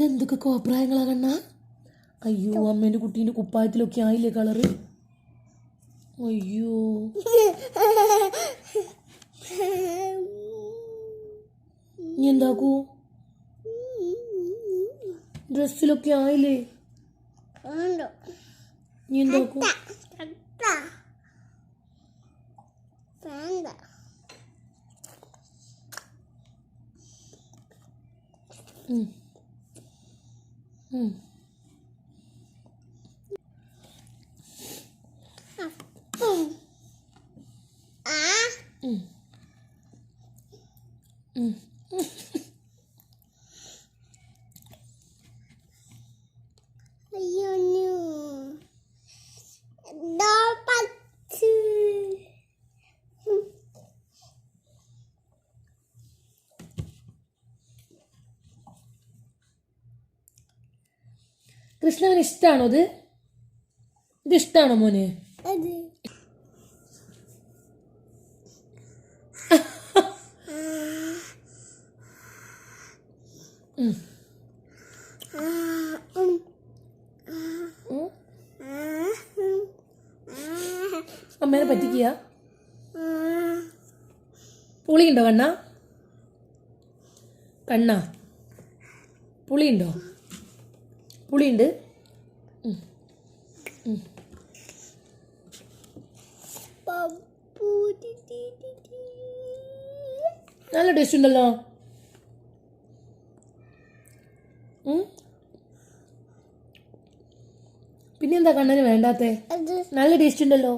ഇതെന്തൊക്കെ കോപ്രായങ്ങളാ കണ്ണ? അയ്യോ അമ്മേന്റെ കുട്ടീന്റെ കുപ്പായത്തിലൊക്കെ ആയില്ലേ കളറ്? അയ്യോ. നീ എന്താക്കൂ? ഡ്രസ്സിലൊക്കെ ആയില്ലേ? നീ എന്താക്കൂ? 嗯。啊。嗯。嗯。嗯。കൃഷ്ണന് ഇഷ്ടാണോ ഇത് ഇത് ഇഷ്ടാണോ മോന്. അമ്മേനെ പറ്റിക്കുക. പുളിയുണ്ടോ കണ്ണ? കണ്ണ. പുളിയുണ്ടോ? പുളിയുണ്ട്. നല്ല ടേസ്റ്റ് ഉണ്ടല്ലോ. പിന്നെന്താ കണ്ണന് വേണ്ടാത്ത? നല്ല ടേസ്റ്റ് ഉണ്ടല്ലോ.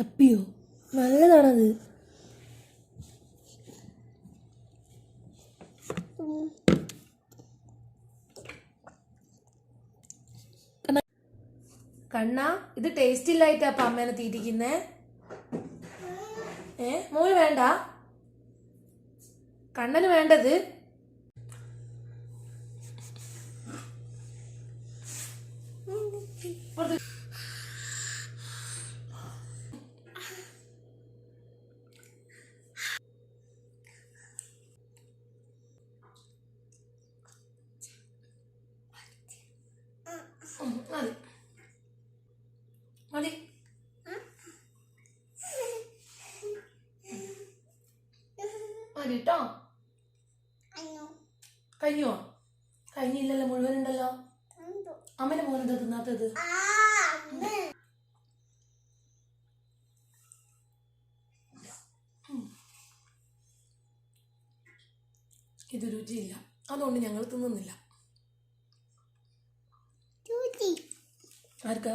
അപ്പിയോ നല്ലതാണത്. കണ്ണ ഇത് ടേസ്റ്റ് ഇല്ലായിട്ടാ അപ്പൊ അമ്മേനെ തീറ്റിക്കുന്നേ. ഏ മോന് വേണ്ട. കണ്ണന് വേണ്ടത്. മതി മതി കേട്ടോ കഴിഞ്ഞോ? കഴിഞ്ഞില്ലല്ലോ മുഴുവൻ ഉണ്ടല്ലോ അമ്മനെ മോനെന്താ തിന്നാത്തത്? ഇത് രുചിയില്ല. അതുകൊണ്ട് ഞങ്ങൾ തിന്നുന്നില്ല. ആർക്കാ?